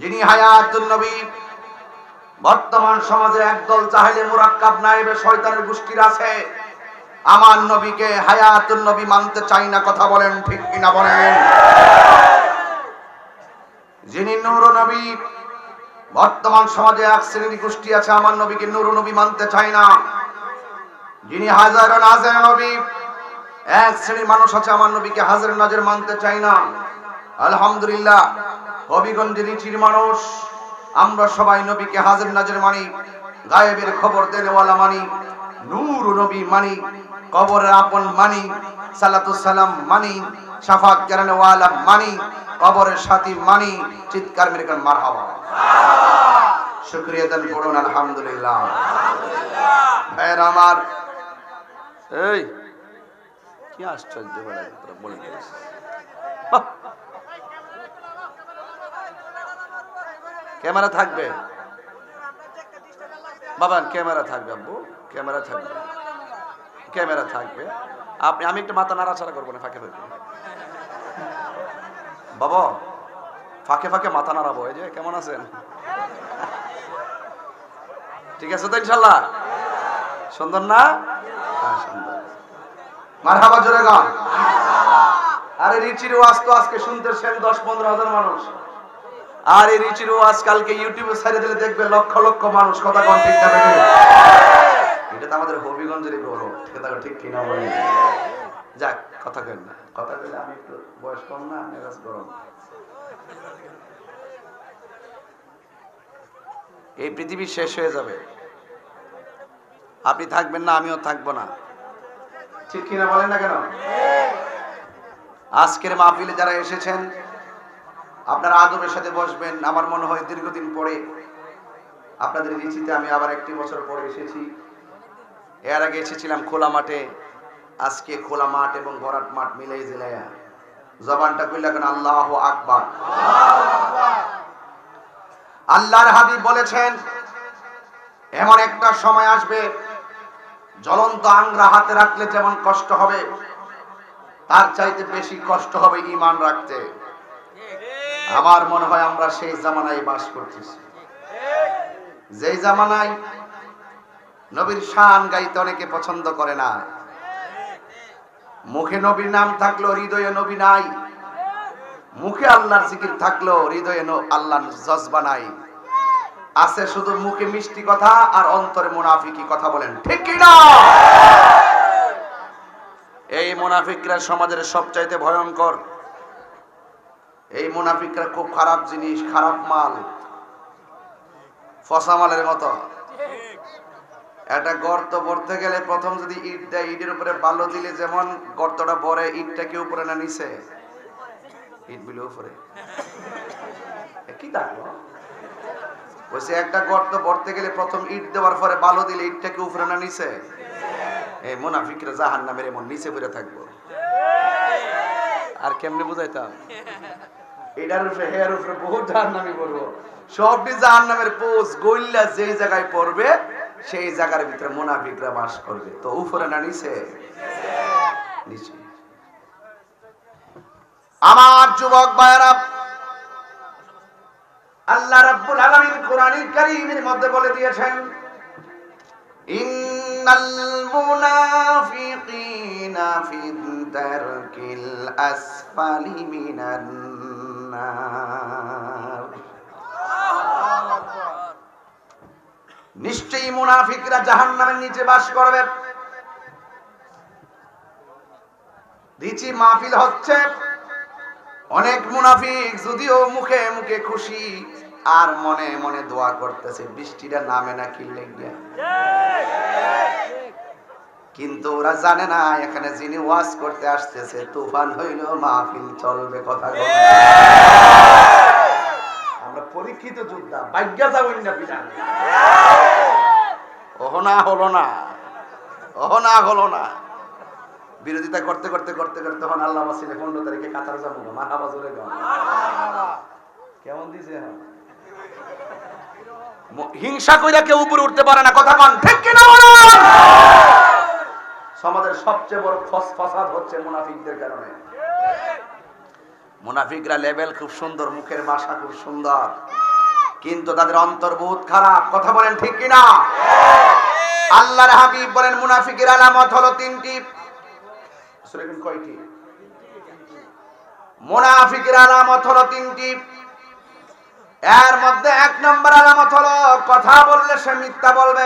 যিনি হায়াতুল নবী, বর্তমান সমাজে একদল চাহিলে মুরাক্কাব নাইবে শয়তানের গোষ্ঠীর আছে। আমার নবীকে হায়াতুল নবী মানতে চাই না, কথা বলেন ঠিক কিনা বলেন। যিনি নূর নবী, বর্তমান সমাজে এক শ্রেণির গোষ্ঠী আছে, আমার নবীকে নূর নবী মানতে চাই না। যিনি হাজার নাজের নবী, এক শ্রেণির মানুষ আছে, আমার নবীকে হাজার নাজের মানতে চাই না। আলহামদুলিল্লাহ, হবিগঞ্জে রিচির মানুষ, আমরা সবাই নবীকে হাজার নাজের মানি, গায়েবের খবর দেনেওয়ালা মানি, নূর নবী মানি, কবরের আপন মানি সালাম মানি, সাফাত কেরানেওয়ালা মানি, কবরের সাথী মানি, চিৎকার মেরে মার হাওয়া শুক্রিয়া দেন পড়ুন, আলহামদুলিল্লাহ। আমার, এই, কি আশ্চর্য তোরা বলে ক্যামেরা থাকবে। বাবা ক্যামেরা থাকবে আব্বু ক্যামেরা থাকবে। ক্যামেরা থাকবে। আপনি আমি একটু মাথা নাড়াচাড়া করব না ফাঁকে ফাঁকে। বাবা ফাঁকে ফাঁকে মাথা নাড়াবো এই যে কেমন আছেন? ঠিক আছে তো ইনশাল্লাহ? সুন্দর না? হ্যাঁ, মারহাবা জোরে গান আরে রিচির ওয়াজ তো আজকে শুনতেছেন দশ পনেরো হাজার মানুষ। আর এই রিচির ওয়াজ কালকে ইউটিউবে ছাড়িয়ে দিলে দেখবে লক্ষ লক্ষ মানুষ কথা কন ঠিক না এটা তো আমাদের হবিগঞ্জেরই গৌরব কথা ঠিক কিনা বলেন? যাক, কথা কেন না। কথা কইলে আমি একটু বয়স কম না, মেজাজ গরম। এই পৃথিবী শেষ হয়ে যাবে। আপনি থাকবেন না, আমিও থাকব না। ঠিক কিনা বলেন না কেন? আজকের মাহফিলে যারা এসেছেন আপনারা আদবের সাথে বসবেন, আমার মনে হয় দীর্ঘদিন পরে। আপনাদের রিচিতে আমি আবার একটি বছর পরে এসেছি। এর আগে এসেছিলাম খোলা মাঠে, আজকে খোলা মাঠ এবং ভরাট মাঠ মিলাই জেলায় জবানটা কইলা এখন আল্লাহ আকবার। আল্লাহর হাবিব বলেছেন, এমন একটা সময় আসবে, জ্বলন্ত আংরা হাতে রাখলে যেমন কষ্ট হবে, তার চাইতে বেশি কষ্ট হবে ইমান রাখতে। আমার মনে হয় আমরা সেই জামানায় বাস করতেছি। যেই জামানায় নবীর শান গাইতে অনেকে পছন্দ করে না। মুখে নবীর নাম থাকল হৃদয়ে নবী নাই। মুখে আল্লাহর জিকির থাকল হৃদয়ে আল্লাহর জজবা নাই। আছে শুধু মুখে মিষ্টি কথা আর অন্তরে মুনাফিকি কথা বলেন। ঠিক না? এই মুনাফিকরা সমাজের সবচাইতে ভয়ঙ্কর। এই মুনাফিকরা খুব খারাপ জিনিস, খারাপ মাল। ফসা মালের মতো। একটা গর্ত ভরতে গেলে প্রথম যদি ইট দেয় ইটের উপরে বালু দিলে যেমন গর্তটা ভরে ইটটাকে উপরে না নিচে? ইট বিলে উপরে। কি দেখো বলছে একটা গর্ত ভরতে গেলে প্রথম ইট দেওয়ার পরে বালু দিলে ইটটা কি উপরে না নিচে? এই মুনাফিকরা জাহান নামের এমন নিচে পড়ে থাকব। আর কেমনে বুঝাইতাম? এটার উপরে, হেয়ার উপরে বহুত জাহান পড়ব সবটি জাহান পোষ গইল্লা যেই জায়গায় পড়বে, সেই জায়গার ভিতরে মুনাফিকরা বাস করবে। তো উপরে না নিচে? নিচে। আমার যুবক ভাইয়েরা, আল্লাহ রাব্বুল আলামিন কোরআনুল কারীমের মধ্যে বলে দিয়েছেন, ইন্নাল মুনাফিকিনা ফি দারকিল আসফালি মিনান নিশ্চয়ই মুনাফিকরা জাহান্নামের নিচে বাস করবে। দিচ্ছি মাহফিল হচ্ছে। অনেক মুনাফিক যদিও মুখে মুখে খুশি আর মনে মনে দোয়া করতেছে, বৃষ্টিটা নামে না কি লেগে কিন্তু ওরা জানে না, এখানে যিনি ওয়াজ করতে আসতেছে, তুফান হইল, মাহফিল চলবে, কথা আমরা পরীক্ষিত যোদ্ধা, ভাগ্যা যাবেন না পিলা ওহ না, হলো না। ওহ না, হলো না। বিরোধিতা করতে করতে করতে করতে তখন আল্লাহ মাসিলে পনেরো তারিখে কাতার যাব না মাথা বাজরে কেমন দিছে হিংসা কইরা কেউ উপরে উঠতে পারে না, কথা কন, ঠিক কিনা সমাজের সবচেয়ে বড় ফস ফসাদ হচ্ছে মুনাফিকদের কারণে। মুনাফিকরা লেভেল খুব সুন্দর, মুখের ভাষা খুব সুন্দর। কিন্তু তাদের অন্তর বহুত খারাপ। কথা বলেন ঠিক কিনা? আল্লাহর হাবিব বলেন, মুনাফিকের আলামত হলো তিনটি। কয়টি? মুনাফিকের আলামত হলো তিনটি। এর মধ্যে এক নম্বর আলামত হলো, কথা বললে সে মিথ্যা বলবে।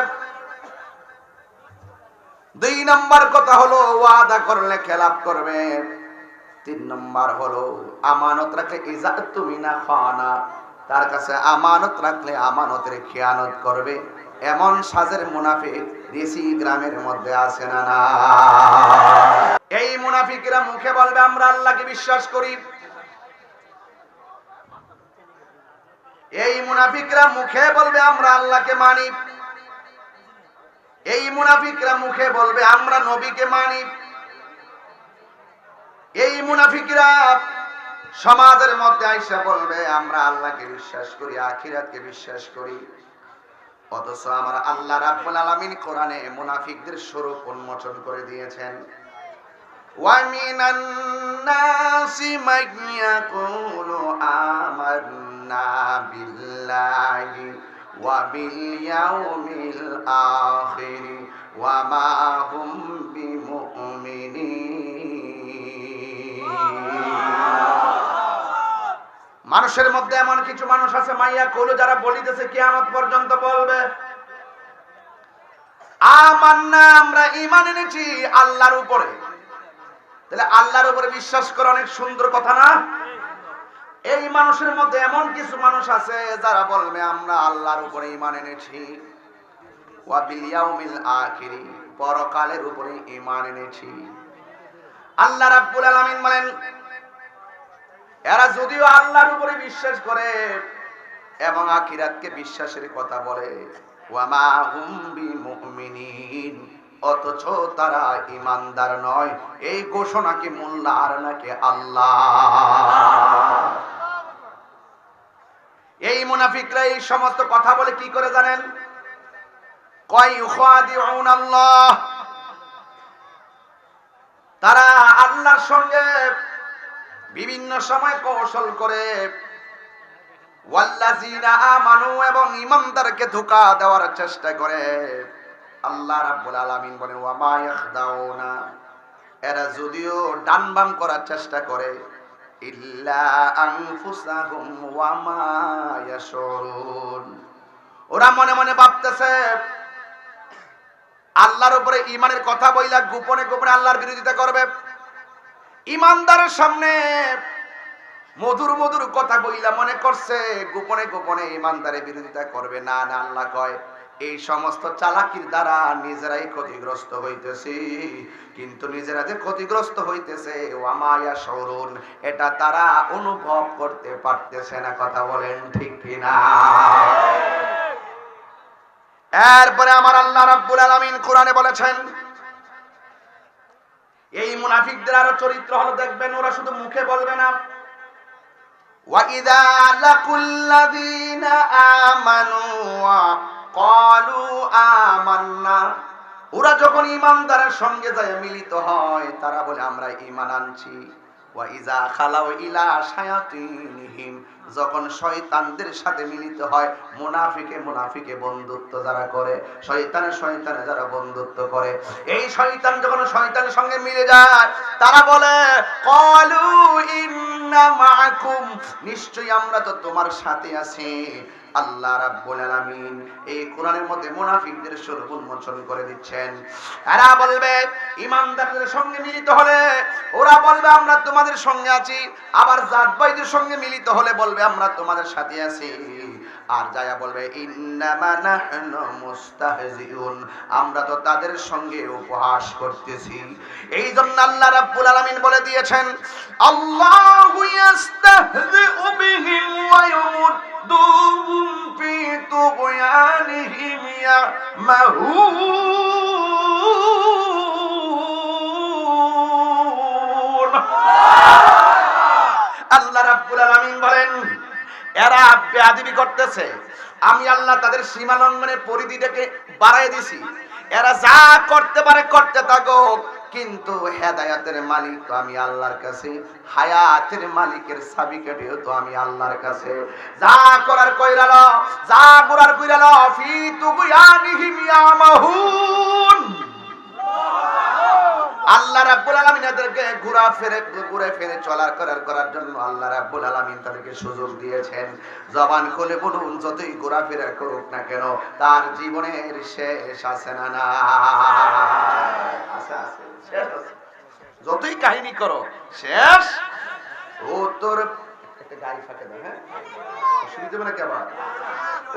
দুই নম্বর কথা হলো, ওয়াদা করলে খেলাপ করবে। তিন নম্বর হলো, আমানত রাখলে তুমি না খানা। তার কাছে আমানত রাখলে আমানতের খেয়ানত করবে। এমন সাজের মুনাফিক দেশি গ্রামের মধ্যে আছে না না? এই মুনাফিকরা মুখে বলবে, আমরা আল্লাহকে বিশ্বাস করি। এই মুনাফিকরা মুখে বলবে, আমরা আল্লাহকে মানি। এই মুনাফিকরা মুখে বলবে আমরা নবীকে মানি এই মুনাফিকরা সমাজের মধ্যে আইসা বলবে আমরা আল্লাহকে বিশ্বাস করি আখিরাতকে বিশ্বাস করি অথচ আমার আল্লাহ রাব্বুল আলামিন কোরআনে মুনাফিকদের স্বরূপ উন্মোচন করে দিয়েছেন ومن الناس من يقول آمنا بالله وباليوم الآخر وما هم بمؤمنين মানুষের মধ্যে এমন কিছু মানুষ আছে মাইয়া কইলো যারা বলিতেছে কিয়ামত পর্যন্ত বলবে আমান্না আমরা ঈমান এনেছি আল্লাহর উপরে তাহলে আল্লাহর উপরে বিশ্বাস করা অনেক সুন্দর কথা না এই মানুষের মধ্যে এমন কিছু মানুষ আছে যারা বলবে, আমরা আল্লাহর উপরে ঈমান এনেছি। পরকালের উপরে ঈমান এনেছি। আল্লাহ রাব্বুল আলামিন বলেন, এরা যদিও আল্লাহর উপরে বিশ্বাস করে এবং আখিরাতকে বিশ্বাসের কথা বলে অথচ তারা ইমানদার নয়। এই ঘোষণা কি মোল্লা আর নাকি আল্লাহ? এই মুনাফিকরা এই সমস্ত কথা বলে কি করে জানেন? তারা আল্লাহর সঙ্গে বিভিন্ন সময় কৌশল করে আমানু এবং ইমানদারকে ধোঁকা দেওয়ার চেষ্টা করে। আল্লাহ এরা যদিও ডান বাম করার চেষ্টা করে ওরা মনে মনে ভাবতেছে, আল্লাহর উপরে ইমানের কথা বইলা গোপনে গোপনে আল্লাহর বিরোধিতা করবে। ইমানদারের সামনে মধুর মধুর কথা বইলা মনে করছে, গোপনে গোপনে ইমানদারের বিরোধিতা করবে। না না, আল্লাহ কয় এই সমস্ত চালাকির দ্বারা নিজেরাই ক্ষতিগ্রস্ত হইতেছে কিন্তু নিজেরা যে ক্ষতিগ্রস্ত হইতেছে ওয়ামায়া সরুন এটা তারা অনুভব করতে পারতেছে না কথা বলেন ঠিক কিনা এরপরে আমার আল্লাহ রাব্বুল আলামিন কোরআনে বলেছেন এই মুনাফিকদের আরো চরিত্র হলো দেখবেন ওরা শুধু মুখে বলবে না وَإِذَا لَقُوا الَّذِينَ آمَنُوا কলু আমান্না। ওরা যখন ইমানদারের সঙ্গে যায়, মিলিত হয়, তারা বলে, আমরা ইমান আনছি। ওয়াইজা খালাও ইলা শায়াতিনহিম। যখন শয়তানদের সাথে মিলিত হয়, মুনাফিকে মুনাফিকে বন্ধুত্ব যারা করে, শয়তানে শয়তানে যারা বন্ধুত্ব করে। এই শয়তান যখন শয়তানের সঙ্গে মিলে যায়, তারা বলে, কলু ইন ইন্না আমরা তো তোমার সাথে আছি। আল্লাহ রাব্বুল এই কোরআনের মধ্যে মুনাফিকদের স্বরূপ উন্মোচন করে দিচ্ছেন। এরা বলবে, ইমানদারদের সঙ্গে মিলিত হলে ওরা বলবে, আমরা তোমাদের সঙ্গে আছি। আবার জাত ভাইদের সঙ্গে মিলিত হলে বলবে, আমরা তোমাদের সাথে আছি। আর যায়া বলবে আমরা তো তাদের সঙ্গে উপহাস করতেছি। এই জন্য আল্লাহ রাব্বুল আলামিন বলে দিয়েছেন, আল্লাহ আল্লাহ রাব্বুল আলামিন বলেন এরা বেয়াদবি করতেছে। আমি আল্লাহ তাদের সীমা লঙ্ঘনের পরিধিটাকে বাড়াই দিছি। এরা যা করতে পারে করতে থাকো কিন্তু হেদায়াতের মালিক তো আমি আল্লাহর কাছে, হায়াতের মালিকের সাবিকাটিও তো আমি আল্লাহর কাছে। যা করার কইরাল যা করার কইরাল ফি তুগুয়ানিহিম ইয়ামাহুন আল্লাহ রাব্বুল আলামিন এদেরকে ঘোরা ফেরে, ঘুরে ফিরে চলার, করার করার জন্য আল্লাহ রাব্বুল আলামিন তাদেরকে সুযোগ দিয়েছেন। জবান খুলে বলুন, যতই ঘোরা ফেরা করুক না কেন, তার জীবনের শেষ আছে না না যতই কাহিনী করো, শেষ? ও তোর হ্যাঁ?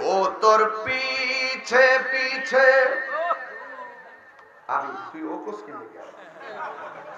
ও তোর পিছে পিছে আমি, তুই ও কোস কিনতে গেল Thank you.